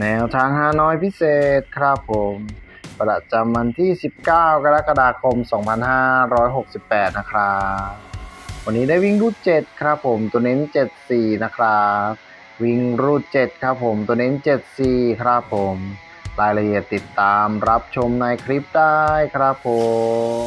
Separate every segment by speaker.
Speaker 1: แนวทางฮานอยพิเศษครับผม ประจำวันที่ 19 กรกฎาคม 2568 นะครับ วันนี้ได้วิ่งรูด 7 ครับผม ตัวเน้น 74 นะครับ วิ่งรูด 7 ครับผม ตัวเน้น 74 ครับผม รายละเอียดติดตามรับชมในคลิปได้ครับผม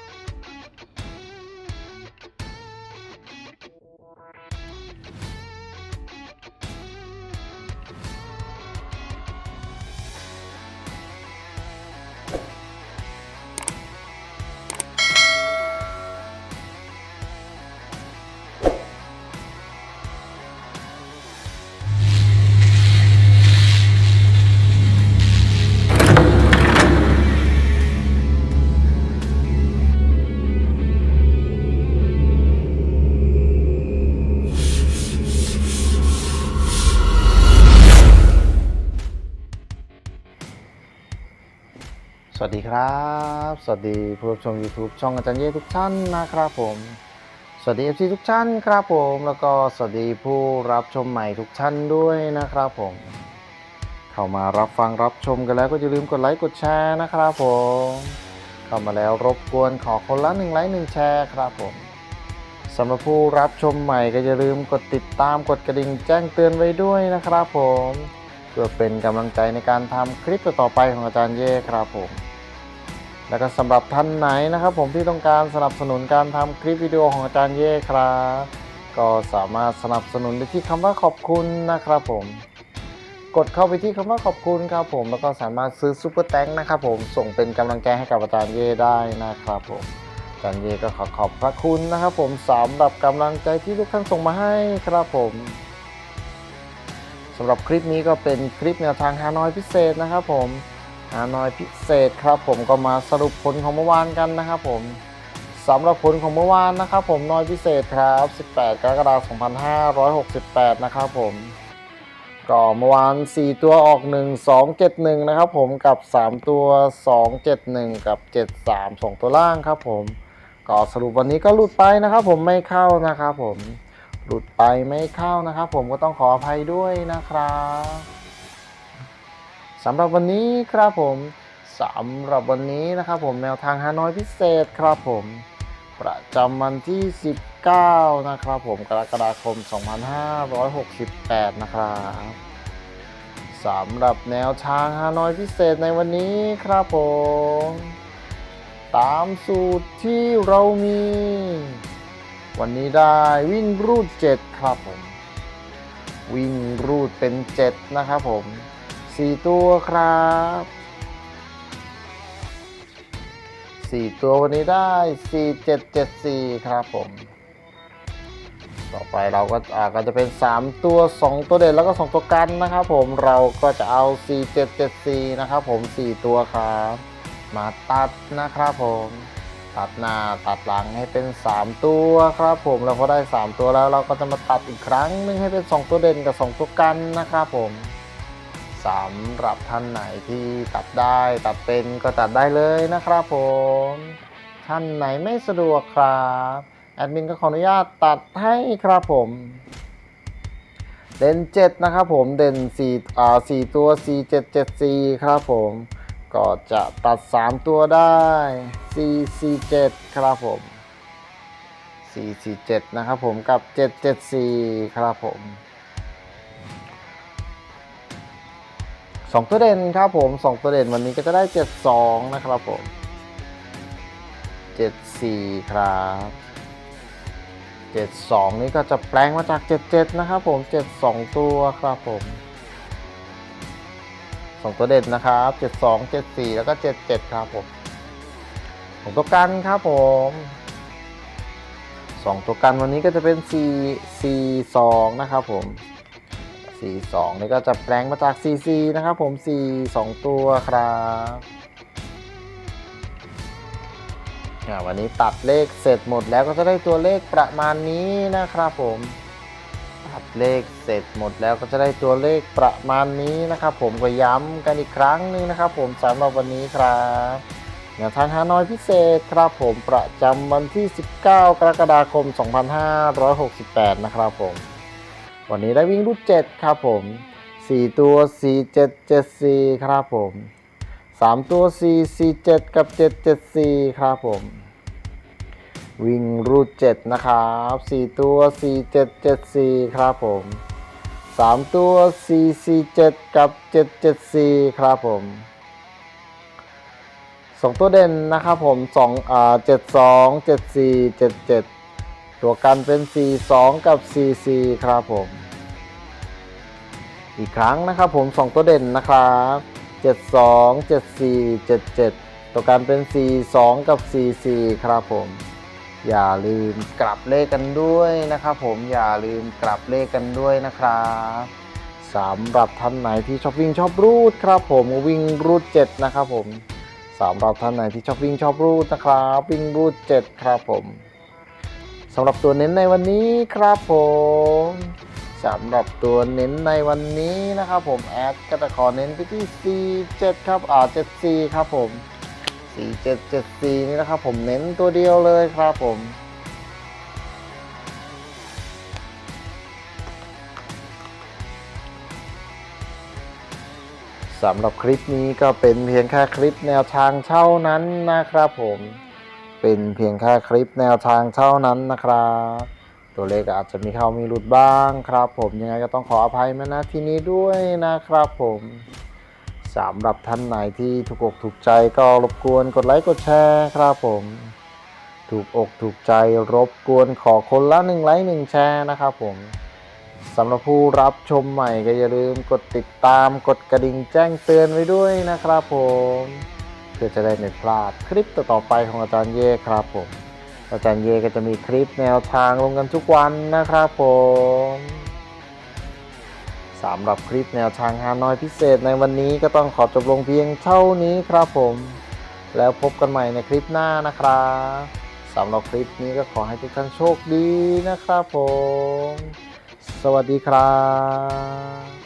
Speaker 1: สวัสดีครับ สวัสดีผู้รับชม YouTube ช่องอาจารย์เย่ทุกท่านนะครับผม สวัสดี FC ทุกท่านครับผม แล้วก็สวัสดีผู้รับชมใหม่ทุกท่านด้วยนะครับผม เข้ามารับฟังรับชมกันแล้วก็อย่าลืมกดไลค์กดแชร์นะครับผม เข้ามาแล้วรบกวนขอคนละหนึ่งไลค์หนึ่งแชร์ครับผมสำหรับผู้รับชมใหม่ก็อย่าลืมกดติดตามกดกระดิ่งแจ้งเตือนไว้ด้วยนะครับผมเพื่อเป็นกำลังใจในการทำคลิปต่อไปของอาจารย์เย่ครับผม แล้วก็สำหรับท่านไหนนะครับผมที่ต้องการสนับสนุนการทำคลิปวิดีโอของอาจารย์เย่ครับก็สามารถสนับสนุนได้ที่คำว่าขอบคุณนะครับผม กดเข้าไปที่คำว่าขอบคุณครับผม แล้วก็สามารถซื้อซูเปอร์แตงนะครับผมส่งเป็นกำลังใจให้กับอาจารย์เย่ได้นะครับผมอาจารย์เย่ก็ขอขอบพระคุณนะครับผมสำหรับกำลังใจที่ทุกท่านส่งมาให้ครับผมสำหรับคลิปนี้ก็เป็นคลิปแนวทางฮานอยพิเศษนะครับผม ฮานอยพิเศษครับผมก็มาสรุปผลของเมื่อวานกันนะครับผมสำหรับผลของเมื่อวานนะครับผมนอยพิเศษครับ 18 กรกฎาคม 2568 นะครับผมก็เมื่อวาน 4 ตัวออก 1 2 7 1 นะครับผมกับ 3 ตัว 2 7 1 กับ 7 3 2 ตัวล่างครับผมก็สรุปวันนี้ก็หลุดไปนะครับผมไม่เข้านะครับผมหลุดไปไม่เข้านะครับผมก็ต้องขออภัยด้วยนะครับ สำหรับวันนี้ครับผมสำหรับวันนี้นะครับผมแนวทางฮานอยพิเศษครับผม ประจำวันที่ 19 นะครับผมกรกฎาคม 2568 นะครับสำหรับแนวทางฮานอยพิเศษในวันนี้ครับผม ตามสูตรที่เรามี วันนี้ได้วิ่งรูด 7 ครับผม วิ่งรูดเป็น 7 นะครับผม สี่ตัวครับสี่ตัววันนี้ได้สี่เจ็ดเจ็ดสี่ครับผม ต่อไปเราก็อ่าก็จะเป็นสามตัวสองตัวเด่นแล้วก็สองตัวกันนะครับผมเราก็จะเอาสี่เจ็ดเจ็ดสี่นะครับผมสี่ตัวครับ มาตัดนะครับผมตัดหน้าตัดหลังให้เป็น 3 ตัวครับผมแล้วพอได้ 3 ตัวแล้วเราก็จะมาตัดอีกครั้งหนึงให้เป็น 2 ตัวเด่นกับ 2 ตัวกันนะครับผม สำหรับท่านไหนที่ตัดได้ตัดเป็นก็ตัดได้เลยนะครับผม ท่านไหนไม่สะดวกครับ แอดมินก็ขออนุญาตตัดให้ครับผม เด่น7นะครับผม เด่น4อ่า4ตัว 4 7 7 4 ครับผม ก็จะตัด 3 ตัวได้ 4 4 7 ครับผม 4 4 7 นะครับผมกับ 7 7 4 ครับผม สองตัวเด่นครับผมสองตัวเด่นวันนี้ก็จะได้ 72 นะครับผม 74 ครับ 72 นี้ก็จะแปลงมาจาก 77 นะครับผม 72 ตัวครับผมสองตัวเด่นนะครับ 72 74 แล้วก็ 77 ครับผมของตัวกันครับผมสองตัวกันวันนี้ก็จะเป็น 4 4 2 นะครับผม 4 2 นี่ก็จะแปลงมาจาก4 4นะครับผม 4 2 ตัวครับวันนี้ตัดเลขเสร็จหมดแล้วก็จะได้ตัวเลขประมาณนี้นะครับผม ตัดเลขเสร็จหมดแล้วก็จะได้ตัวเลขประมาณนี้นะครับผมก็ย้ำกันอีกครั้งหนึงนะครับผมสำหรับวันนี้ครับแนวทางฮานอยพิเศษครับผมประจำวันที่ 19 กรกฎาคม 2568 นะครับผม วันนี้ได้วิ่งรูด7ครับผม 4 ตัว 4 7 7 4 ครับผม 3 ตัว 4 4 7 กับ 7 7 4 ครับผม วิ่งรูด7นะครับ 4 ตัว 4 7 7 4 ครับผม 3 ตัว 4 4 7 กับ 7 7 4 ครับผม2ตัวเด่นนะครับผม2อ่า7 2 7 4 7 7 ตัวกันเป็น 4 2 กับ 4 4 ครับผม อีกครั้งนะครับผม 2 ตัวเด่นนะครับ 72 74 77 ตัวกันเป็น 42 กับ 44 ครับผม อย่าลืมกลับเลขกันด้วยนะครับผม อย่าลืมกลับเลขกันด้วยนะครับสำหรับท่านไหนที่ชอบวิ่งชอบรูดครับผมวิ่งรูด 7 นะครับผมสำหรับท่านไหนที่ชอบวิ่งชอบรูดนะครับ วิ่งรูด 7 ครับผม สำหรับตัวเน้นในวันนี้ครับผมสำหรับตัวเน้นในวันนี้นะครับผมแอดก็จะขอเน้นไปที่ 47 ครับอ่า74 ครับผม 4774 นี่นะครับผมเน้นตัวเดียวเลยครับผมสำหรับคลิปนี้ก็เป็นเพียงแค่คลิปแนวทางเท่านั้นนะครับผม เป็นเพียงแค่คลิปแนวทางเท่านั้นนะครับ ตัวเลขอาจจะมีเข้ามีหลุดบ้างครับ ผมยังไงก็ต้องขออภัยมาณที่นี้ด้วยนะครับผมสำหรับท่านไหนที่ถูกอกถูกใจก็รบกวนกดไลค์กดแชร์ครับผม ถูกอกถูกใจรบกวนขอคนละหนึ่งไลค์หนึ่งแชร์นะครับผมสำหรับผู้รับชมใหม่ก็อย่าลืมกดติดตามกดกระดิ่งแจ้งเตือนไว้ด้วยนะครับผม พื่อจะได้ไม่พลาดคลิปต่อไปของอาจารย์เย่ครับผม อาจารย์เย่ก็จะมีคลิปแนวทางลงกันทุกวันนะครับผมสำหรับคลิปแนวทางฮานอยพิเศษในวันนี้ก็ต้องขอจบลงเพียงเท่านี้ครับผม แล้วพบกันใหม่ในคลิปหน้านะครับสำหรับคลิปนี้ก็ขอให้ทุกท่านโชคดีนะครับผม สวัสดีครับ